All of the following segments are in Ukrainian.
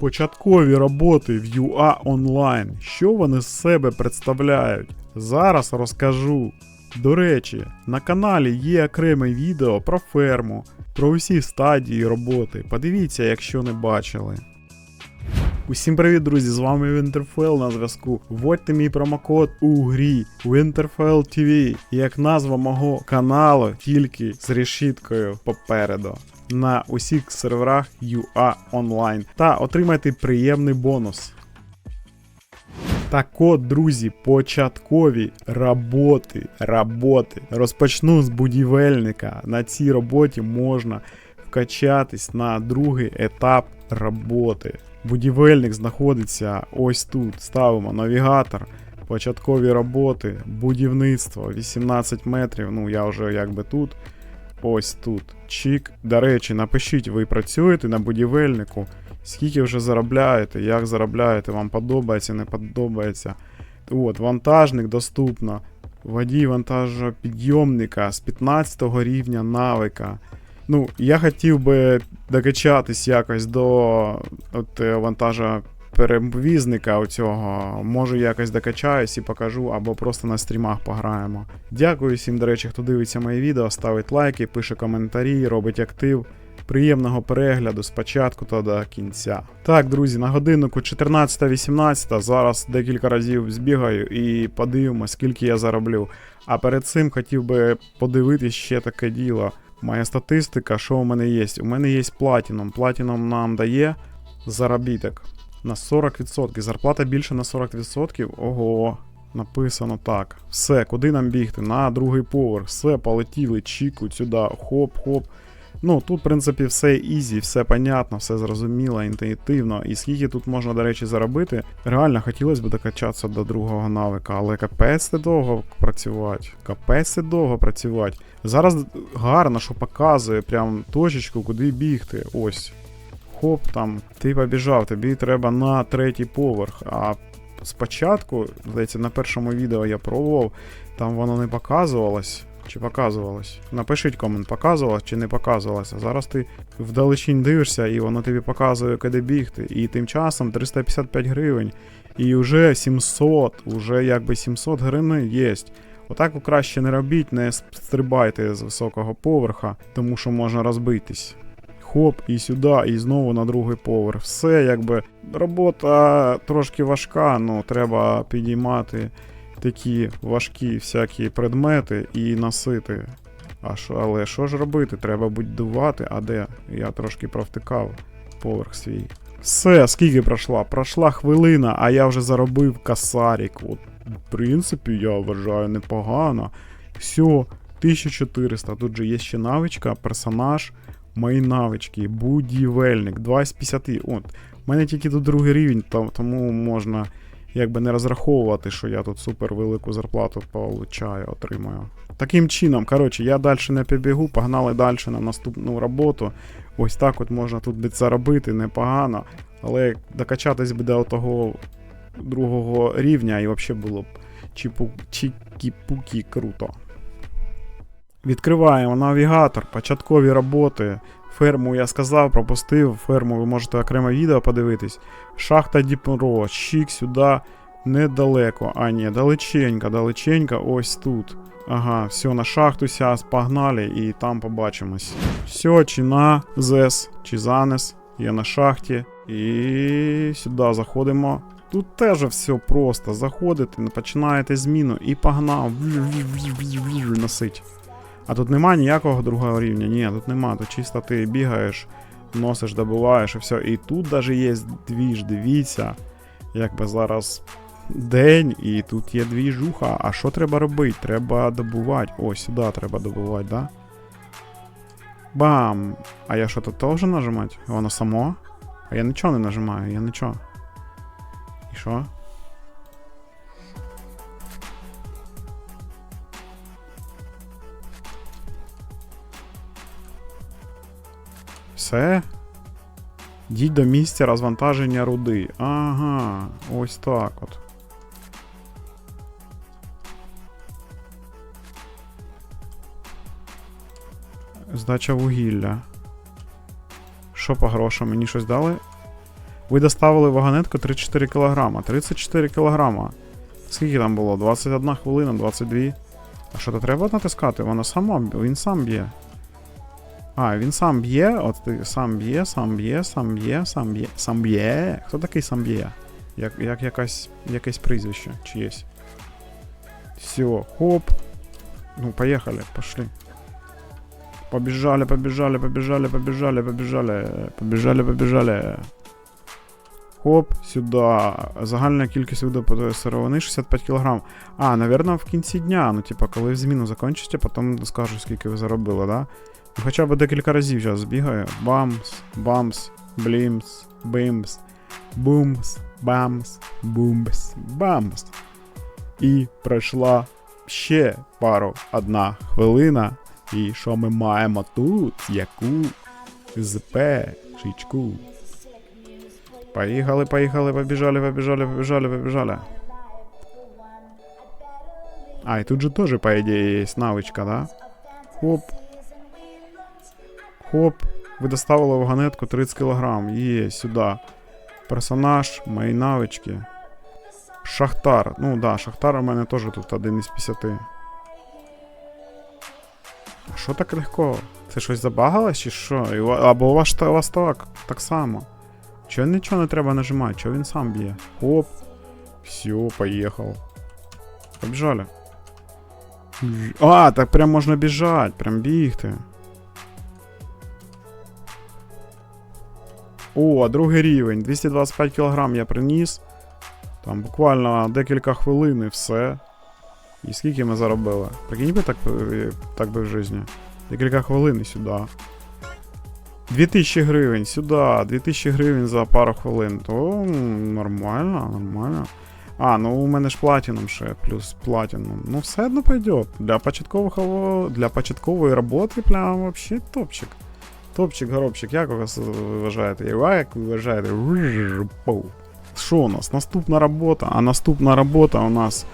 Початкові роботи в UA Online. Що вони з себе представляють? Зараз розкажу. До речі, на каналі є окреме відео про ферму, про усі стадії роботи. Подивіться, якщо не бачили. Усім привіт, друзі! З вами Winterfell на зв'язку. Вводьте мій промокод у грі Winterfell TV, як назва мого каналу, тільки з решіткою попереду. На усіх серверах UA Online та отримайте приємний бонус. Так от, друзі, початкові роботи, роботи. Розпочну з будівельника. На цій роботі можна вкачатись на другий етап роботи. Будівельник знаходиться ось тут. Ставимо навігатор, початкові роботи, будівництво 18 метрів. Ну, я вже якби тут. Ось тут. Чік. До речі, напишіть, ви працюєте на будівельнику. Скільки вже заробляєте, як заробляєте, вам подобається, не подобається. От, вантажник доступно. Водій вантажопідйомника з 15 рівня навика. Ну, я хотів би докачатись якось до от, е, вантажа перевізника оцього. Може якось докачаюсь і покажу, або просто на стрімах пограємо. Дякую всім, до речі, хто дивиться мої відео, ставить лайки, пише коментарі, робить актив. Приємного перегляду спочатку та до кінця. Так, друзі, на годиннику 14.18. Зараз декілька разів збігаю і подивимось, скільки я зароблю. А перед цим хотів би подивитись ще таке діло. Моя статистика, що у мене є? У мене є платіном. Платіном нам дає заробіток на 40%. Зарплата більше на 40%. Ого. Написано так. Все, куди нам бігти? На другий поверх. Все, полетіли, чікуть сюди. Хоп-хоп. Ну, тут, в принципі, все ізі, все понятно, все зрозуміло, інтуїтивно. І скільки тут можна, до речі, заробити. Реально хотілося б докачатися до другого навика, але капець довго працювати. Капець довго працювати. Зараз гарно, що показує прям точечку, куди бігти. Ось. Хоп, там, ти побіжав, тобі треба на третій поверх. А спочатку, здається, на першому відео я пробував, там воно не показувалось. Чи показувалось? Напишіть комент, показувалось чи не показувалося. Зараз ти вдалечінь дивишся, і воно тобі показує, куди бігти. І тим часом 355 гривень. І вже 700, уже якби 700 гривень є. Отак краще не робіть, не стрибайте з високого поверха, тому що можна розбитись. Хоп, і сюди, і знову на другий поверх. Все, якби робота трошки важка, ну треба підіймати такі важкі всякі предмети і носити. А що, але що ж робити? Треба будувати, а де? Я трошки провтикав поверх свій. Все, скільки пройшла? Пройшла хвилина, а я вже заробив касарік. От, в принципі, я вважаю непогано. Все, 1400. Тут же є ще навичка, персонаж, мої навички, будівельник, 2 з 50. От, у мене тільки тут другий рівень, тому можна якби не розраховувати, що я тут супер велику зарплату получаю, отримую. Таким чином, коротше, я далі не побігу, погнали далі на наступну роботу. Ось так от можна тут заробити непогано, але докачатись би до того другого рівня і взагалі було б чіпу, чікі-пукі круто. Відкриваємо навігатор, початкові роботи. Ферму я сказав, пропустив. Ферму ви можете окреме відео подивитись. Шахта Діпро, щік сюди недалеко. А, ні, далеченько, далеченько, ось тут. Ага, все, на шахту сяс, погнали і там побачимось. Все, чи на ЗЕС, чи занес. Я на шахті. І сюди заходимо. Тут теж все просто. Заходите, починаєте зміну і погнав. Носить. А тут нема ніякого другого рівня. Ні, тут нема. Тут чисто ти бігаєш, носиш, добуваєш і все. І тут навіть є двіж, дивіться. Якби зараз день, і тут є двіжуха. А що треба робити? Треба добувати. О, сюди треба добувати, да? Бам! А я що тут теж нажимати? Воно само? А я нічого не нажимаю, я нічого. І що? Все. Діть до місця розвантаження руди. Ага, ось так от. Здача вугілля. Що по грошам? Мені щось дали? Ви доставили вагонетку 34 кг. 34 кг. Скільки там було? 21 хвилина, 22. А що то треба натискати? Воно само, він сам б'є. А, він сам б'є, от ти сам б'є, сам б'є, сам б'є, сам б'є. Сам б'є. Хто такий сам б'є? Як, як якась, якесь прізвище чиєсь. Все, хоп. Ну, поехали, пошли. Побежали, побежали, побежали, побежали, побежали, побежали, побежали. Хоп, сюди. Загальна кількість видобутої сировини 65 кг. А, наверное, в кінці дня. Ну, типа, коли зміну закінчите, потім скажу, скільки ви заробили, да? Хоча б декілька разів зараз збігаю. Бамс, бамс, блімс, бимс, бумс, бамс, бумбс, бамс. І пройшла ще пару одна хвилина. І що ми маємо тут? Яку спешечку. Поїхали, поїхали, побіжали, побіжали, побіжали, побіжали. А, і тут же теж, по ідеї, є навичка, да? Хоп. Хоп. Ви доставили вагонетку 30 кг. Є, сюди. Персонаж, мої навички. Шахтар. Ну да, Шахтар у мене теж тут один із 50. А що так легко? Це щось забагалось чи що? Або у вас, у вас так, так само. Чого нічого не треба нажимати, чого він сам б'є? Оп. Все, поїхав. Побіжали. А, так прям можна біжати, прям бігти. О, другий рівень. 225 кг я приніс. Там буквально декілька хвилин і все. І скільки ми заробили? Прикинь би так, е, так би в житті. Декілька хвилин і сюди. 2000 гривень сюди, 2000 гривень за пару хвилин. То нормально, нормально. А, ну у мене ж платіном ще, плюс платіном. Ну все одно пойдет. Для початкових аво- для початкової роботи прям вообще топчик. Топчик, горобчик, як вас е, вважаєте? Як ви вважаєте? Що у нас? Наступна робота. А наступна робота у нас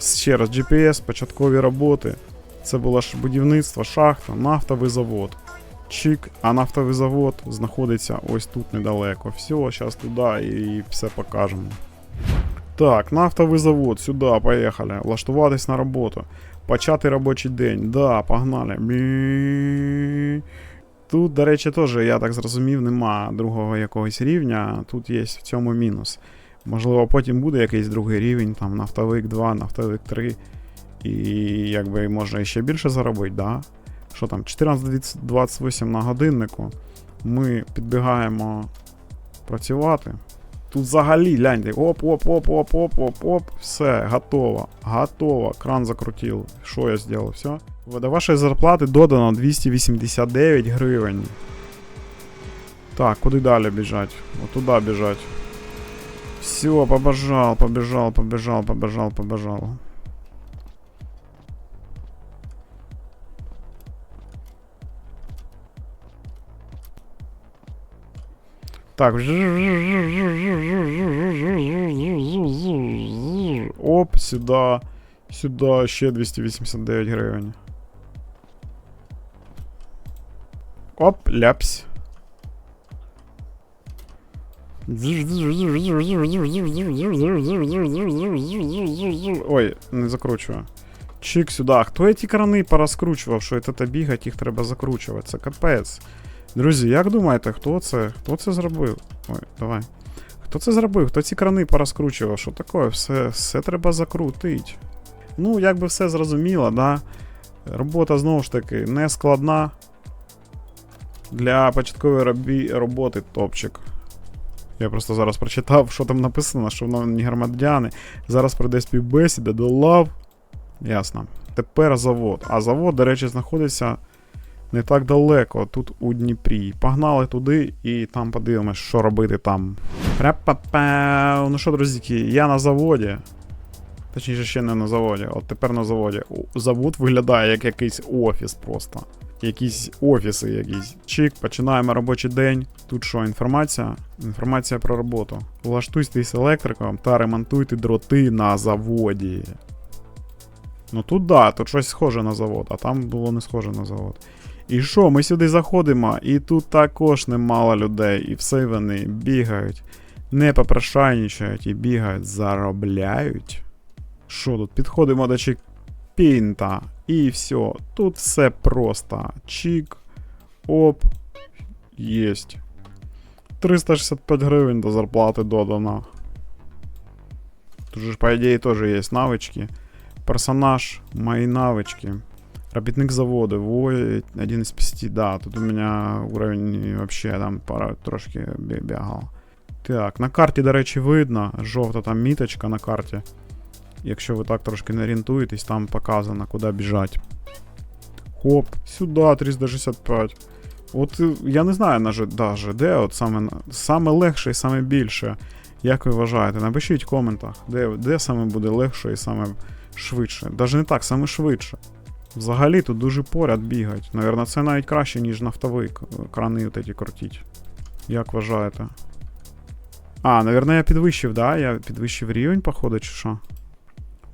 ще раз GPS, початкові роботи. Це було ж будівництво, шахта, нафтовий завод. Чик, а нафтовий завод знаходиться ось тут недалеко. Все, зараз туди і все покажемо. Так, нафтовий завод, сюди, поїхали. Влаштуватись на роботу. Почати робочий день. Да, погнали. Тут, до речі, теж, я так зрозумів, нема другого якогось рівня. Тут є в цьому мінус. Можливо, потім буде якийсь другий рівень, там нафтовик 2, нафтовик 3. І якби можна ще більше заробити, да? Що там, 14.28 на годиннику. Ми підбігаємо працювати. Тут взагалі, гляньте, оп, оп, оп, оп, оп, оп, оп, все, готово. Готово. Кран закрутив. Що я зробив? Все. До вашої зарплати додано 289 гривень. Так, куди далі біжать? От туди біжать. Все, побежал, побежал, побежал, побежал, побежал. Так. Оп, сюда. Сюда ще 289 гривень. Оп, ляпсь. Ой, не закручую. Чик сюди. Хто ці крани порозкручував, що це бігать, їх треба закручувати. Це капець. Друзі, як думаєте, хто це? Хто це зробив? Ой, давай. Хто це зробив? Хто ці крани порозкручував? Що таке? Все, все треба закрутити. Ну, якби все зрозуміло, да? Робота знову ж таки не складна. Для початкової робі... роботи топчик. Я просто зараз прочитав, що там написано, що шановні громадяни. Зараз пройде співбесіда до лав. Ясно. Тепер завод. А завод, до речі, знаходиться не так далеко, тут у Дніпрі. Погнали туди і там подивимось, що робити там. Ну що, друзі, я на заводі. Точніше, ще не на заводі, от тепер на заводі. Завод виглядає як якийсь офіс просто. Якісь офіси якісь. Чик, починаємо робочий день. Тут що, інформація? Інформація про роботу. Влаштуйтесь електриком та ремонтуйте дроти на заводі. Ну тут да, тут щось схоже на завод, а там було не схоже на завод. І що, ми сюди заходимо, і тут також немало людей, і все вони бігають. не попрошайничають і бігають, заробляють. Що тут? Підходимо до чекпінта. І все. Тут все просто. Чик. Оп. Єсть. 365 гривень до зарплати додано. Тут же, по ідеї, теж є навички. Персонаж, мої навички. Робітник заводу, вой, один из пяти, да, тут у меня уровень вообще там пара трошки бігав. Так, на карті, до речі, видно, жовта там міточка на карті. Якщо ви так трошки не орієнтуєтесь, там показано, куди біжать. Хоп, сюди 365. От е, я не знаю на Ж- да, ЖД, от саме, саме легше і саме більше. Як ви вважаєте? Напишіть в коментах, де, де саме буде легше і саме швидше. Даже не так, саме швидше. Взагалі тут дуже поряд бігають. Навірно, це навіть краще, ніж нафтовий крани от эти крутіть. Як вважаєте? А, навірно, я підвищив, да? Я підвищив рівень, походу, чи що?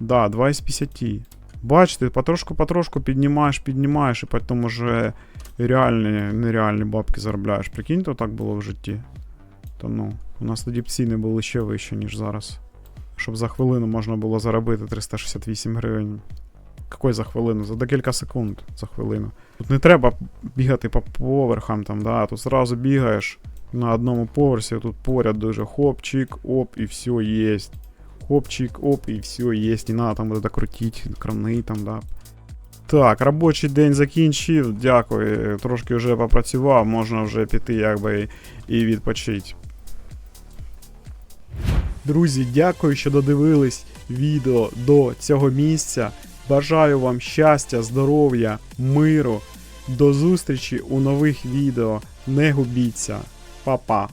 Да, 2 із 50. Бачите, потрошку-потрошку піднімаєш, піднімаєш, і потім уже реальні, нереальні бабки заробляєш. Прикиньте, так було в житті. Та ну, у нас тоді ціни були ще вищі, ніж зараз. Щоб за хвилину можна було заробити 368 гривень. Какой за хвилину? За декілька секунд за хвилину. Тут не треба бігати по поверхам, там, да, тут зразу бігаєш на одному поверсі, тут поряд дуже хоп-чик, оп, і все єсть. Хоп-чик, оп, і все єсть. Не надо там буде крутити, крани там, да. Так, робочий день закінчив, дякую. Трошки вже попрацював, можна вже піти якби і відпочити. Друзі, дякую, що додивились відео до цього місця. Бажаю вам щастя, здоров'я, миру. До зустрічі у нових відео. Не губіться. Па-па.